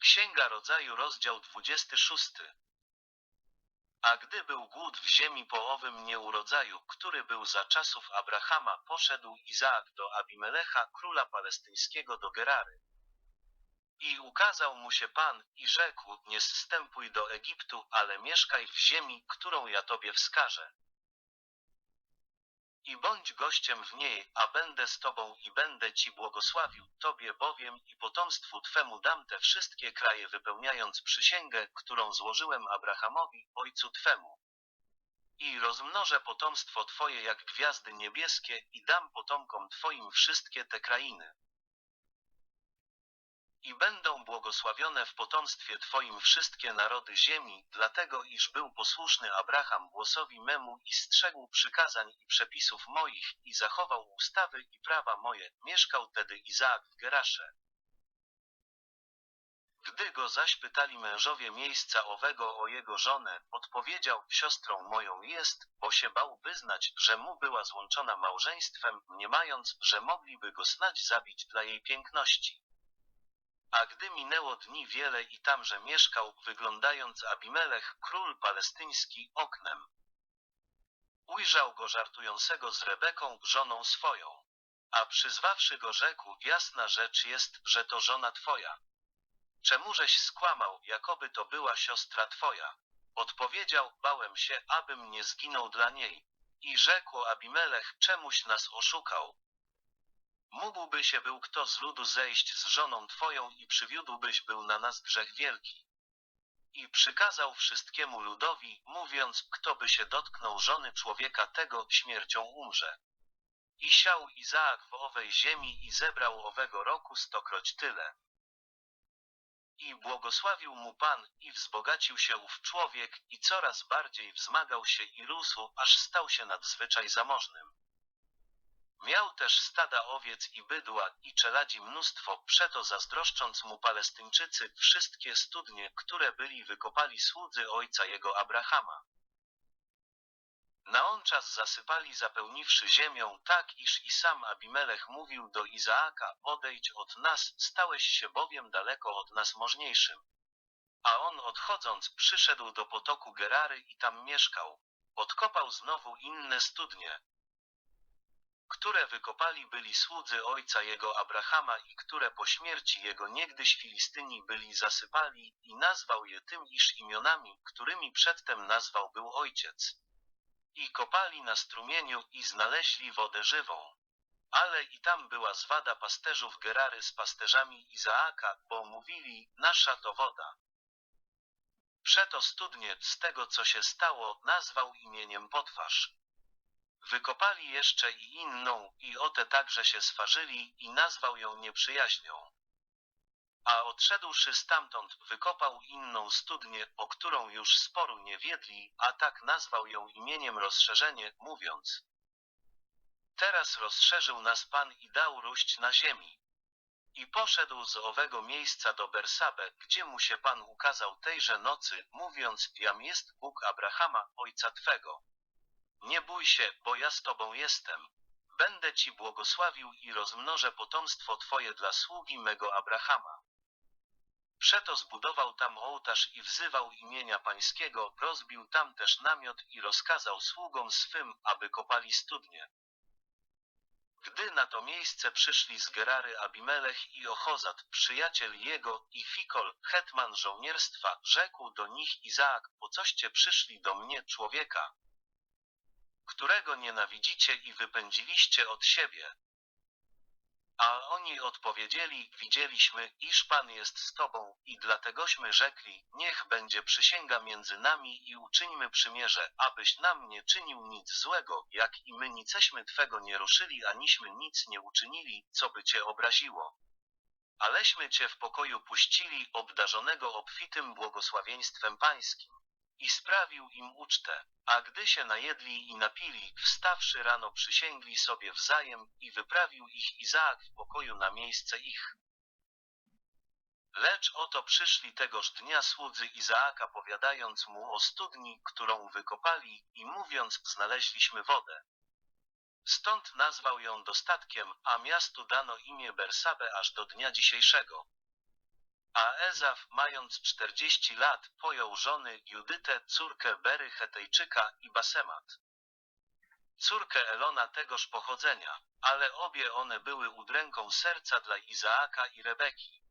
Księga Rodzaju, rozdział 26. A gdy był głód w ziemi po owym nieurodzaju, który był za czasów Abrahama, poszedł Izaak do Abimelecha, króla palestyńskiego do Gerary. I ukazał mu się Pan i rzekł, nie zstępuj do Egiptu, ale mieszkaj w ziemi, którą ja tobie wskażę. I bądź gościem w niej, a będę z tobą i będę ci błogosławił, tobie bowiem i potomstwu twemu dam te wszystkie kraje wypełniając przysięgę, którą złożyłem Abrahamowi, ojcu twemu. I rozmnożę potomstwo twoje jak gwiazdy niebieskie i dam potomkom twoim wszystkie te krainy. I będą błogosławione w potomstwie Twoim wszystkie narody ziemi, dlatego iż był posłuszny Abraham głosowi memu i strzegł przykazań i przepisów moich i zachował ustawy i prawa moje. Mieszkał tedy Izaak w Gerasze. Gdy go zaś pytali mężowie miejsca owego o jego żonę, odpowiedział, siostrą moją jest, bo się bał wyznać, że mu była złączona małżeństwem, mniemając, że mogliby go snać zabić dla jej piękności. A gdy minęło dni wiele i tamże mieszkał, wyglądając Abimelech, król palestyński, oknem. Ujrzał go żartującego z Rebeką, żoną swoją. A przyzwawszy go rzekł, jasna rzecz jest, że to żona twoja. Czemużeś skłamał, jakoby to była siostra twoja? Odpowiedział, bałem się, abym nie zginął dla niej. I rzekł Abimelech, czemuś nas oszukał. Mógłby się był kto z ludu zejść z żoną twoją i przywiódłbyś był na nas grzech wielki. I przykazał wszystkiemu ludowi, mówiąc, kto by się dotknął żony człowieka tego, śmiercią umrze. I siał Izaak w owej ziemi i zebrał owego roku stokroć tyle. I błogosławił mu Pan, i wzbogacił się ów człowiek, i coraz bardziej wzmagał się i rósł, aż stał się nadzwyczaj zamożnym. Miał też stada owiec i bydła i czeladzi mnóstwo, przeto zazdroszcząc mu Palestyńczycy wszystkie studnie, które byli wykopali słudzy ojca jego Abrahama. Na on czas zasypali zapełniwszy ziemią, tak iż i sam Abimelech mówił do Izaaka, odejdź od nas, stałeś się bowiem daleko od nas możniejszym. A on odchodząc przyszedł do potoku Gerary i tam mieszkał. Odkopał znowu inne studnie, które wykopali byli słudzy ojca jego Abrahama i które po śmierci jego niegdyś Filistyni byli zasypali i nazwał je tym iż imionami, którymi przedtem nazwał był ojciec. I kopali na strumieniu i znaleźli wodę żywą. Ale i tam była zwada pasterzów Gerary z pasterzami Izaaka, bo mówili, nasza to woda. Przeto studnie z tego co się stało nazwał imieniem Potwarz. Wykopali jeszcze i inną, i o te także się swarzyli, i nazwał ją nieprzyjaźnią. A odszedłszy stamtąd, wykopał inną studnię, o którą już sporu nie wiedli, a tak nazwał ją imieniem rozszerzenie, mówiąc. Teraz rozszerzył nas Pan i dał róść na ziemi. I poszedł z owego miejsca do Bersabe, gdzie mu się Pan ukazał tejże nocy, mówiąc, jam jest Bóg Abrahama, ojca Twego. Nie bój się, bo ja z tobą jestem. Będę ci błogosławił i rozmnożę potomstwo twoje dla sługi mego Abrahama. Przeto zbudował tam ołtarz i wzywał imienia pańskiego, rozbił tam też namiot i rozkazał sługom swym, aby kopali studnie. Gdy na to miejsce przyszli z Gerary Abimelech i Ochozat, przyjaciel jego, i Fikol, hetman żołnierstwa, rzekł do nich Izaak, po coście przyszli do mnie człowieka, którego nienawidzicie i wypędziliście od siebie. A oni odpowiedzieli, widzieliśmy, iż Pan jest z Tobą, i dlategośmy rzekli, niech będzie przysięga między nami i uczyńmy przymierze, abyś nam nie czynił nic złego, jak i my niceśmy Twego nie ruszyli, aniśmy nic nie uczynili, co by Cię obraziło. Aleśmy Cię w pokoju puścili, obdarzonego obfitym błogosławieństwem Pańskim i sprawił im ucztę. A gdy się najedli i napili, wstawszy rano przysięgli sobie wzajem i wyprawił ich Izaak w pokoju na miejsce ich. Lecz oto przyszli tegoż dnia słudzy Izaaka powiadając mu o studni, którą wykopali i mówiąc znaleźliśmy wodę. Stąd nazwał ją dostatkiem, a miastu dano imię Bersabe aż do dnia dzisiejszego. A Ezaf, mając czterdzieści lat, pojął żony Judytę, córkę Bery Hetejczyka i Basemat. Córkę Elona tegoż pochodzenia, ale obie one były udręką serca dla Izaaka i Rebeki.